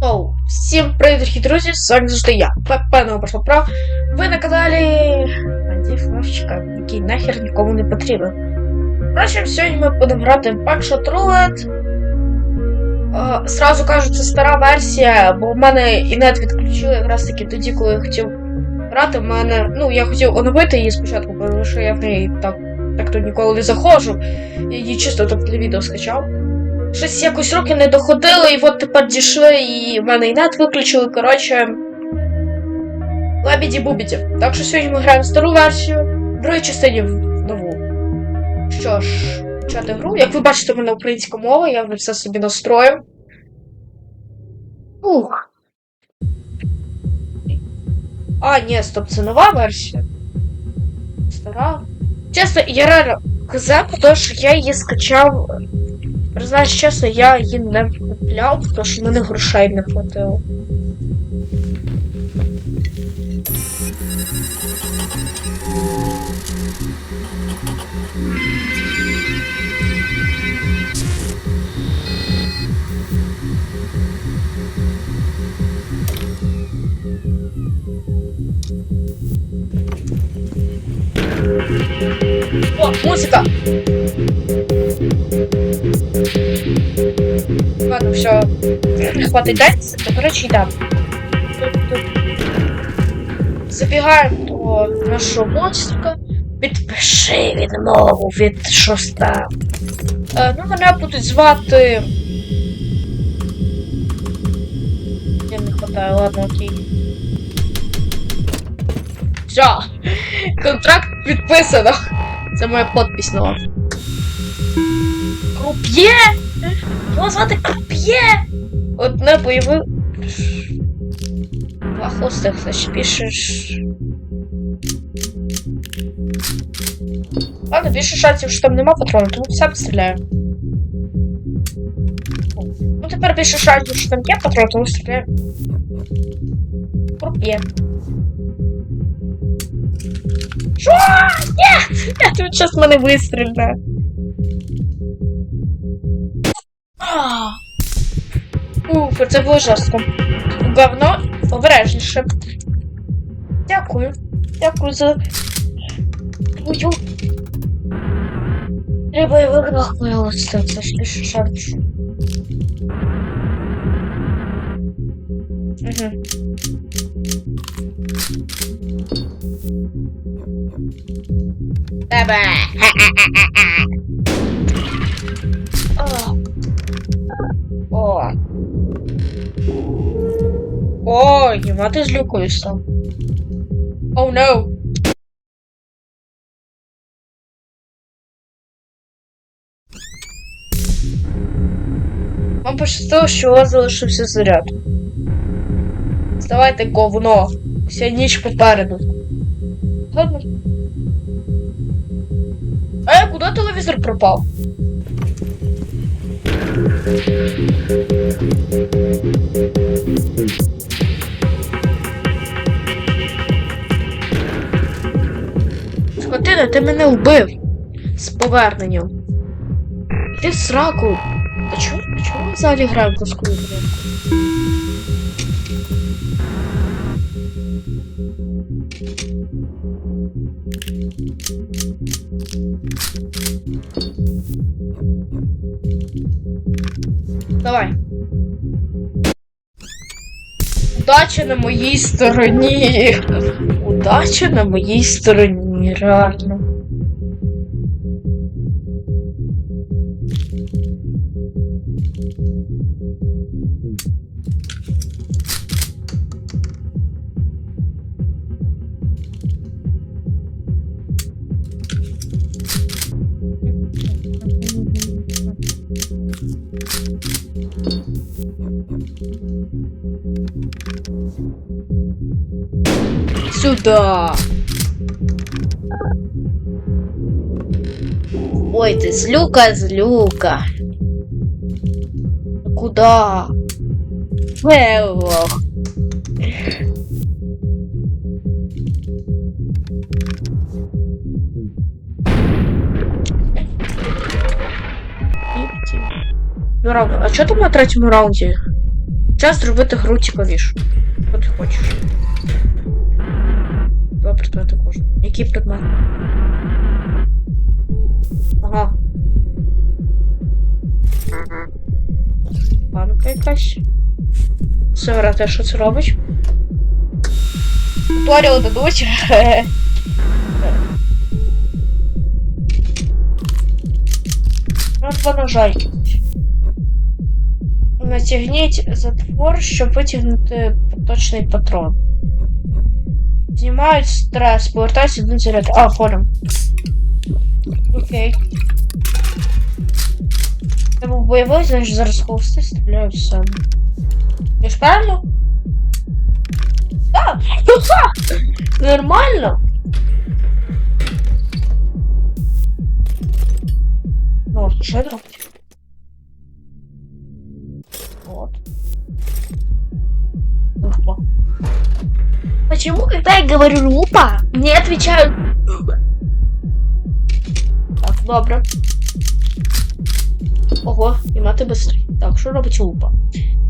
Оу, всім привіт, дорогі друзі, з вами завжди я, Пепе пошла прав. Ви на каналі Бандів який нахер нікому не потрібен. Впрочем, сьогодні ми будемо грати в Backshot Roulette. Сразу кажу, це стара версія, бо в мене інет відключили якраз таки тоді, коли я хотів грати. В мене, ну, я хотів оновити її спочатку, тому що я в неї так, так то ніколи не заходжу. Я її чисто так для відео скачав. Щось якось роки не доходило, і от тепер дійшли, і в мене і нет виключили. Коротше. Лебіді бубіді. Так що сьогодні ми граємо стару версію, в другій частині в нову. Що ж, почати гру. Як ви бачите, в мене українська мова, я вже все собі настроїв. Ух. А, ні, стоп, це нова версія. Стара. Чесно, я реально казав, тому що я її скачав Признаюсь чесно, я її не купляв, тому що мене грошей не хватило. О, музика! Ладно, все. Хватить дать. Короче, йдемо. Забігаємо до нашого монстрика. Підпиши відмову від шоста. Е, ну, мене будуть звати. Мені не хватає, ладно, окей. Все. Контракт підписано. Це моя подпись нова. Круп'є! Його звати Круп'є! От не появив. Два хвостих, значить пишеш. Ладно, більше шансів, що там нема патронів, тому сам стріляю. Ну тепер більше шансів, що там є патрон, тому стріляю. Круп'є. Що? Ні! Я тут зараз мене вистріляє. Уф, це було жорстко. Говно обережніше. Дякую. Дякую за твою. Треба я виграв моє це, ж шанс. Угу. Тебе. О, Єма, ти злюкаєш там. О, oh, no. Вам пощастило, що у вас залишився заряд. Вставайте, говно. Вся ніч попереду. Ладно. Е, куди телевізор пропав? Скотина, ти мене вбив з поверненням. Ти в сраку. А чому ми взагалі граємо в плоску ігру? Давай. Удача на моїй стороні. Удача на моїй стороні, реально. Сюда. Ой, ты злюка, злюка. Куда? Велох. Ну. А що там на третьому раунді? Час зробити гру цікавішу. Що ти хочеш? Два предмети кожен. Який предмет? Банка якась. Сигарета, що це робить? Туторіал дадуть. Ну, два ножайки. Натягніть затвор, щоб витягнути поточний патрон. Знімають стрес, повертайся до заряд. А, ходим. Окей. Це був бойовий, значить зараз в себе. Я ж правильно? Так! Нормально! Ну, що это робить? Вот. Лупа. Почему, когда я говорю лупа, мне отвечают... Так, добре. Ого, і мати быстрий. Так, що робить лупа?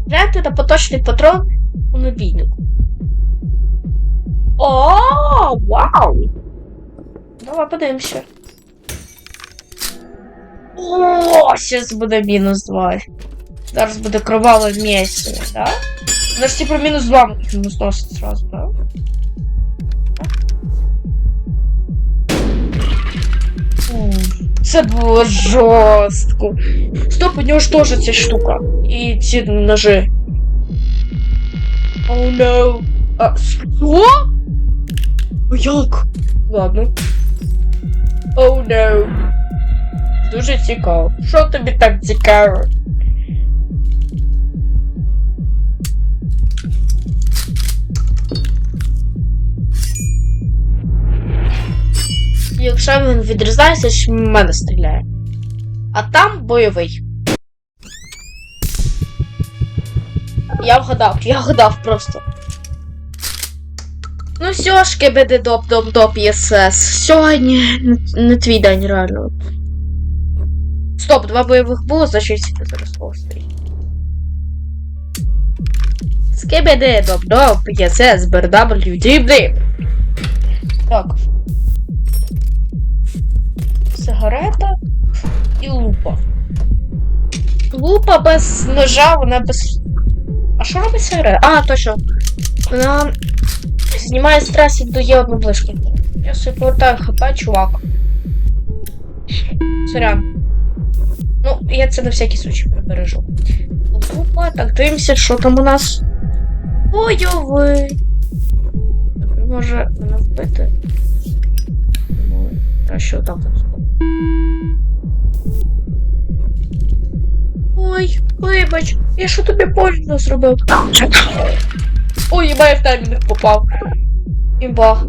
Гляньте на поточний патрон у набійнику. О, вау! Давай подивимося. О, зараз буде мінус 2. Зараз буде кроваве місце, да? Значить, типу мінус 2 мінус носить сразу, да? Це було жорстко. Стоп, у нього ж теж ця штука. І ці ножи. Oh no. А, що? А Як? Ладно. Oh no. Дуже цікаво. Що тобі так цікаво? Якщо він відрізається, в мене стріляє. А там бойовий. Я вгадав, я вгадав просто. Ну все ж, КБД доп доп доп ЄСС. Сьогодні не, твій день, реально. Стоп, два бойових було, значить зараз острій. СКБД доп доп ЄСС БРДВ діп Так. Сигарета і лупа. Лупа без ножа, вона без. А що робить сигарета? А, точно. Вона знімає стрес і дає одну ближки. Я собі повертаю хп, чувак. Сорян. Ну, я це на всякий случай прибережу. Лупа, так дивимося, що там у нас. Бойовий. Може мене вбити? Ну, краще отак от. Ой, вибач, я що тобі больно зробив? Ой, їба, я в таймінг попав. Імба.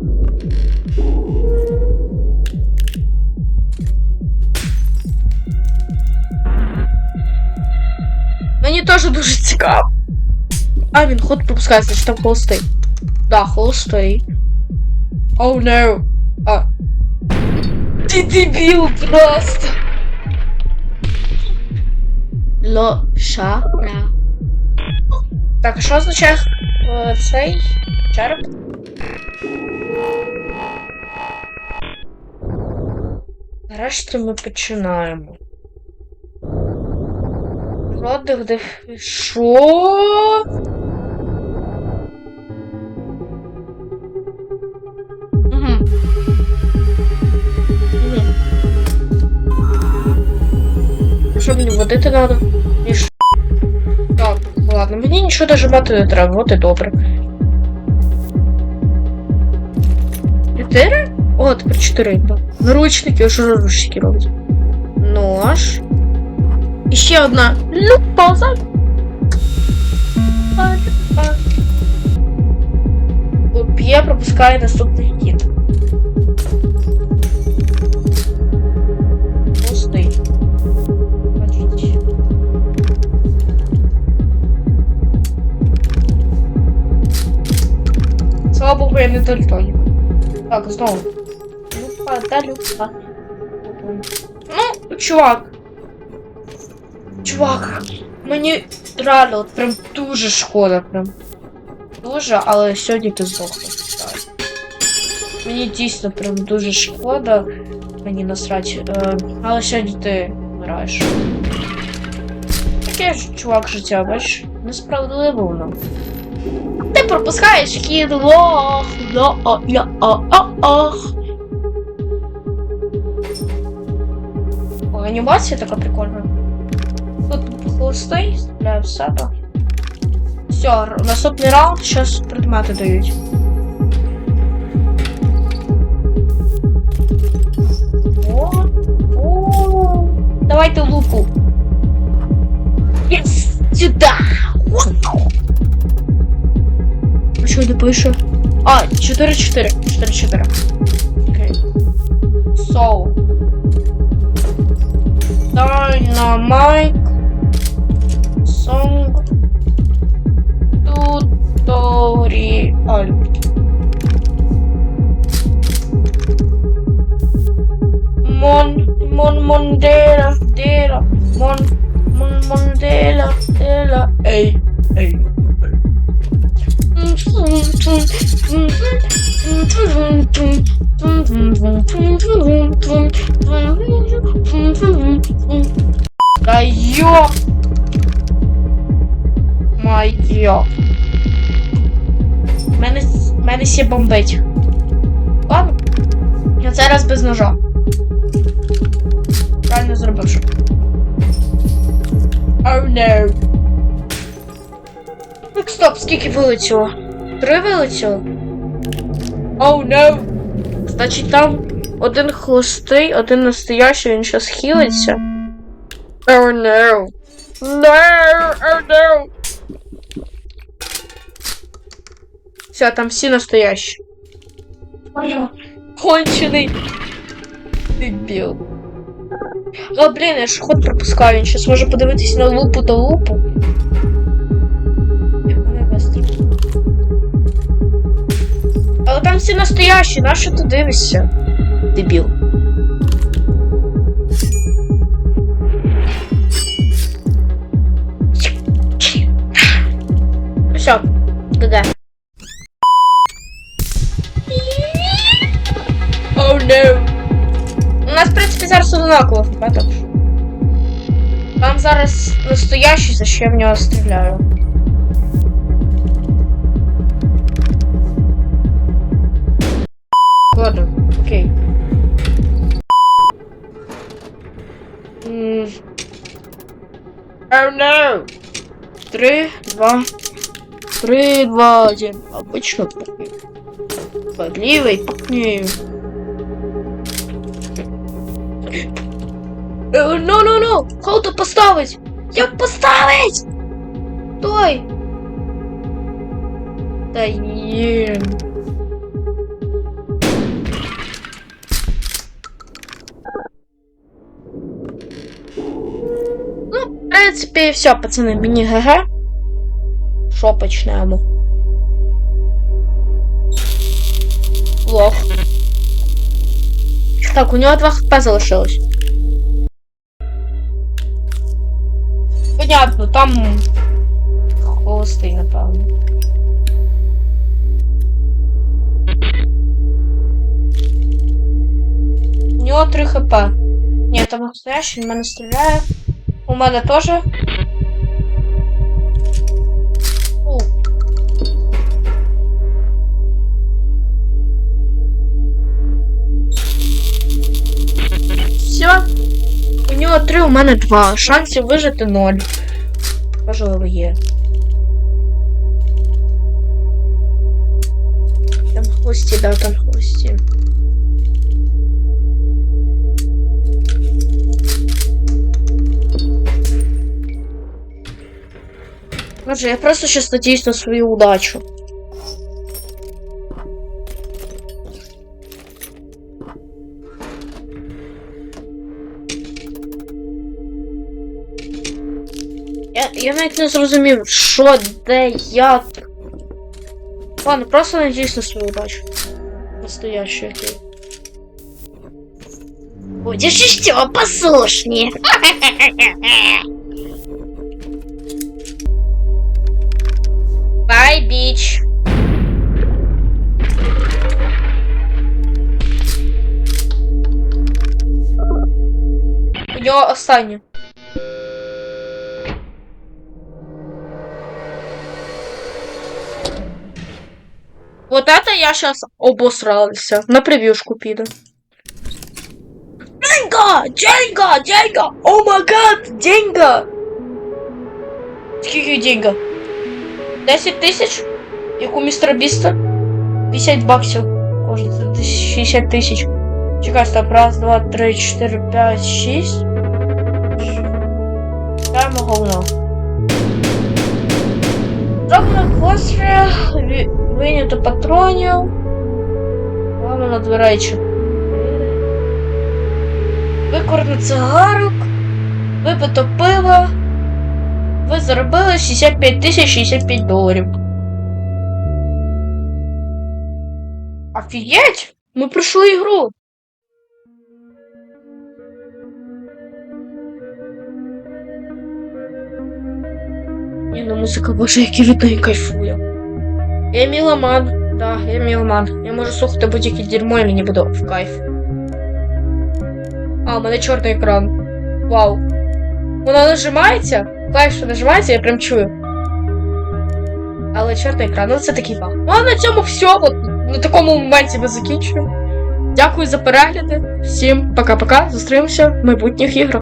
Мені теж дуже цікаво. А, він ход пропускається, що там холостий. Да, холостий. Оу, oh, no. А. Ти дебіл просто. Лошара. Так, що означає е, цей череп? Нарешті ми починаємо. Родих де. Що? Що мені водити треба? Ніж. Так, ладно, мені нічого нажимати не треба, от і добре. Чотири? О, тепер чотири. да. Наручники, що наручники роблять? Нож. І ще одна люпа. П'є пропускає наступний хід. Богу, я не. Так, знову. Люпа, да, люпа. Ну, чувак. Чувак, мені от прям дуже шкода, прям. Дуже, але сьогодні ти. Так. Мені дійсно прям дуже шкода. Мені насрать. Е, але сьогодні ти вмираєш. Таке ж, чувак, життя, бачиш? Несправедливо воно. Ти пропускаєш хід лох. Ло, о, я, о, о, ох. О, анімація така прикольна. Тут холостий, стріляю в себе. Все, р- наступний раунд, зараз предмети дають. О, о, давайте луку. Yes! Сюда! А допишу, допишу. А, 4-4. 4-4. Окей. Соу. Dynamite Song Tutorial Mon Mon Mondera Dera Mon Майо. Мене, мене ще бомбить. Ладно. Я зараз без ножа. Правильно зробив, що. Oh no. Так, стоп, скільки вилетіло? Три вилетіло? Oh no. Значить, там один холостий, один настоящий, він зараз хілиться. Oh no. No, oh no. Все, там всі настоящі. Кончений. Дебіл. А, блін, я ж ход пропускаю, він щас може подивитись на лупу та лупу. Але там всі настоящі, на що ти дивишся? Дебіл. Все, ГГ. нас, в принципі, зараз одинаково так? Там зараз настоящий, за що я в нього стріляю. Ладно, окей. М. Oh no! Три, два, три, два, один. Обычно пукни. Подливый пукни. Ну, ну, ну! How то поставить? Як поставить? Той! Та є. Ну, в принципі, все, пацани, мені ГГ. Що почнемо? Лох. Так, у нього 2 хп залишилось. Понятно, там холостий, напевно. У нього 3 хп. Ні, там настоящий, він мене стріляє. У мене теж. Нього 3, у мене 2. Шансів вижити 0. Можливо, є. Там хвості, да, там хвості. Боже, я просто сейчас надеюсь на свою удачу. Я, я навіть не зрозумів, що, де, як. Ладно, просто надіюсь на свою удачу. Настоящую, окей. Будешь еще послушнее. біч. У нього останнє. Вот это я сейчас обосрался. На превьюшку піду. Деньга! Деньга! Деньга! О май гад! Деньга! Скільки деньга? 10 тисяч? Як у містера Біста? 50 баксів. Кожен це десь 60 тисяч. Чекай, стоп. Раз, два, три, чотири, п'ять, шість. Даємо говно. Трохи постріл, вийнято патронів. Ламано дверей чотири. Викорно цигарок. Випито пиво. Ви заробили 65 тисяч 65 доларів. Офігеть! Ми пройшли ігру. Ні, ну музика, боже, який від неї кайфує. Я міломан. Да, я міломан. Я можу слухати будь-яке дерьмо і мені буде в кайф. А, у мене чорний екран. Вау. Воно нажимається? Клавіша нажимається, я прям чую. Але чорний екран, ну це такий баг. Ну а на цьому все. От, на такому моменті ми закінчуємо. Дякую за перегляди. Всім пока-пока. Зустрінемося в майбутніх іграх.